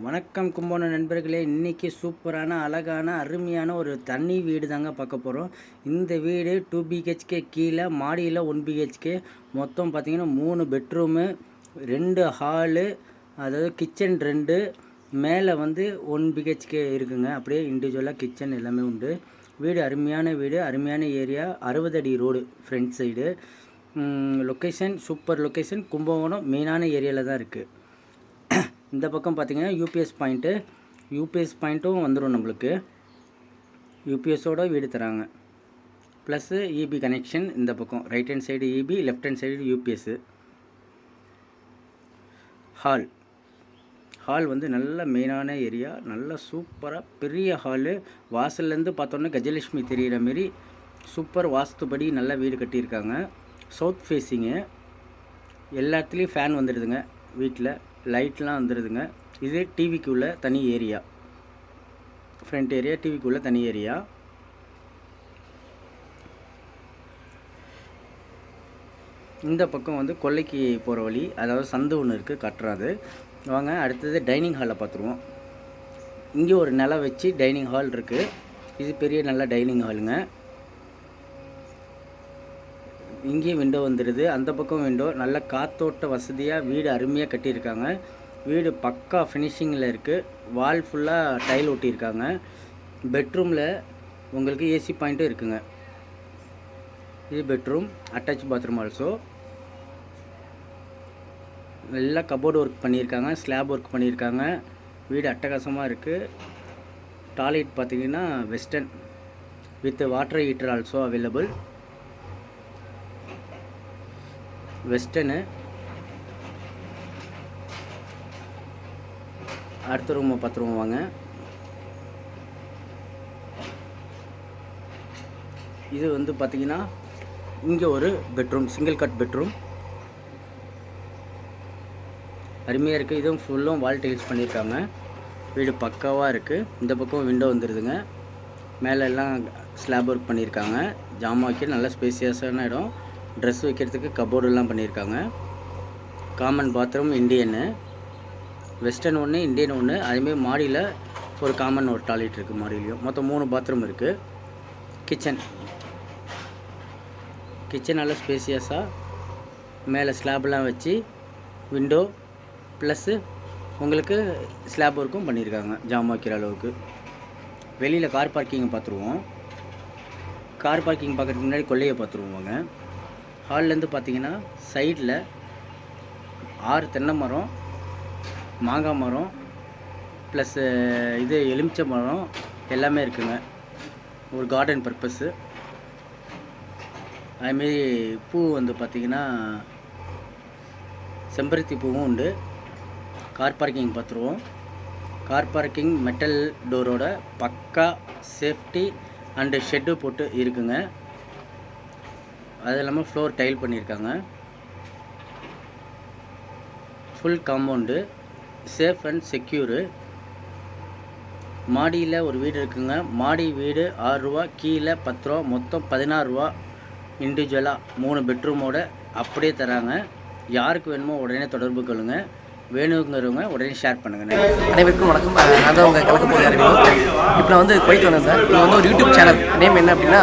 வணக்கம் கும்பகோணம் நண்பர்களே. இன்றைக்கி சூப்பரான அழகான அருமையான ஒரு தனி வீடு தாங்க பார்க்க போகிறோம் இந்த வீடு டூ பிஹெச்கே கீழே மாடியில் ஒன் பிஹெச்கே மொத்தம் பார்த்திங்கன்னா மூணு பெட்ரூமு ரெண்டு ஹாலு அதாவது கிச்சன் ரெண்டு. மேலே வந்து ஒன் பிஹெச்கே இருக்குங்க. அப்படியே இண்டிவிஜுவலாக கிச்சன் எல்லாமே உண்டு. வீடு அருமையான வீடு அருமையான ஏரியா அறுபது அடி road front side location super location Kumbakonam மெயினான ஏரியாவில் தான் இருக்குது இந்த பக்கம் பார்த்தீங்கன்னா யூபிஎஸ் பாயிண்ட்டு யூபிஎஸ் பாயிண்ட்டும் வந்துடும் நம்மளுக்கு. யூபிஎஸோட வீடு தராங்க. ப்ளஸ்ஸு இபி கனெக்ஷன் இந்த பக்கம். Right hand side EB left hand side UPS hall hall வந்து நல்ல மெயினான ஏரியா நல்ல சூப்பராக பெரிய ஹாலு வாசல்லேருந்து பார்த்தோன்னே கஜலட்சுமி தெரிகிற மாரி சூப்பர் வாஸ்துபடி நல்லா வீடு கட்டியிருக்காங்க. சவுத் ஃபேஸிங்கு எல்லாத்துலேயும் ஃபேன் வந்துடுதுங்க வீட்டில் லைட்லாம் வந்துடுதுங்க இது டிவிக்கு உள்ள தனி ஏரியா. ஃப்ரண்ட் ஏரியா டிவிக்கு உள்ள தனி ஏரியா. இந்த பக்கம் வந்து கொல்லைக்கு போகிற வழி. அதாவது சந்து ஒன்று இருக்குது கட்டுறாது. வாங்க அடுத்தது டைனிங் ஹாலில் பார்த்துருவோம் இங்கே ஒரு நிலை வச்சு டைனிங் ஹால் இருக்குது இது பெரிய நல்ல டைனிங் ஹாலுங்க இங்கேயும் விண்டோ வந்துடுது. அந்த பக்கம் விண்டோ நல்ல காத்தோட்ட வசதியாக வீடு அருமையாக கட்டியிருக்காங்க. வீடு பக்கா ஃபினிஷிங்கில் இருக்குது வால் ஃபுல்லாக டைல் ஒட்டியிருக்காங்க. பெட்ரூமில் உங்களுக்கு ஏசி பாயிண்ட்டும் இருக்குங்க. இது பெட்ரூம் அட்டாச் பாத்ரூம் ஆல்சோ நல்லா கபோர்டு ஒர்க் பண்ணியிருக்காங்க. ஸ்லாப் ஒர்க் பண்ணியிருக்காங்க. வீடு அட்டகாசமாக இருக்குது டாய்லெட் பார்த்தீங்கன்னா western with water heater also available western அடுத்த ரூம் பத்து ரூம் வாங்க. இது வந்து பார்த்தீங்கன்னா இங்கே ஒரு பெட்ரூம் சிங்கிள் கட் பெட்ரூம் அருமையாக இருக்குது இதுவும் ஃபுல்லும் வால் டைல்ஸ் பண்ணியிருக்காங்க வீடு பக்காவாக இருக்குது இந்த பக்கம் விண்டோ வந்துடுதுங்க மேலே எல்லாம் ஸ்லாப் ஒர்க் பண்ணியிருக்காங்க ஜாமாக்கி நல்ல ஸ்பேசியஸான இடம். ட்ரெஸ் வைக்கிறதுக்கு கபோர்டெல்லாம் பண்ணியிருக்காங்க. காமன் பாத்ரூம் இந்தியனு வெஸ்டர்ன் ஒன்று இந்தியன் ஒன்று அதேமாரி மாடியில் ஒரு காமன் ஒரு டாய்லெட் இருக்குது மாடியிலையும். மொத்தம் மூணு பாத்ரூம் இருக்குது கிச்சன் கிச்சன் நல்லா ஸ்பேசியஸாக மேலே ஸ்லாப்லாம் வச்சு விண்டோ ப்ளஸ்ஸு உங்களுக்கு ஸ்லாப் ஒர்க்கும் பண்ணியிருக்காங்க ஜாம் வைக்கிற அளவுக்கு. வெளியில் கார் பார்க்கிங்கை பார்த்துருவோம். கார் பார்க்கிங் பார்க்கறதுக்கு முன்னாடி கொல்லையை பார்த்துருவோங்க ஹால்லேருந்து பார்த்தீங்கன்னா சைடில் ஆறு தென்னை மரம் மாங்காய் மரம் ப்ளஸ்ஸு இது எலுமிச்சை மரம் எல்லாமே இருக்குங்க. ஒரு கார்டன் பர்பஸ்ஸு அதுமாரி பூ வந்து பார்த்திங்கன்னா செம்பருத்தி பூவும் உண்டு. கார் பார்க்கிங் பார்த்துருவோம். கார் பார்க்கிங் மெட்டல் டோரோட பக்கா சேஃப்டி அண்டு ஷெட்டு போட்டு இருக்குங்க. அது இல்லாமல் ஃப்ளோர் டைல் பண்ணியிருக்காங்க. Full compound safe and secure மாடியில் ஒரு வீடு இருக்குங்க. மாடி வீடு ஆறுரூவா கீழே பத்து ரூபா மொத்தம் பதினாறு ரூபா. இண்டிவிஜுவலாக மூணு பெட்ரூமோட அப்படியே தராங்க. யாருக்கு வேணுமோ உடனே தொடர்பு கொள்ளுங்கள் வேணுங்கிறவங்க உடனே ஷேர் பண்ணுங்க. அனைவருக்கும் வணக்கம். நான் தான் உங்கள் கலக்க இப்போ நான் வந்து போயிட்டு வந்தேன் சார். இது வந்து ஒரு யூடியூப் சேனல் நேம் என்ன அப்படின்னா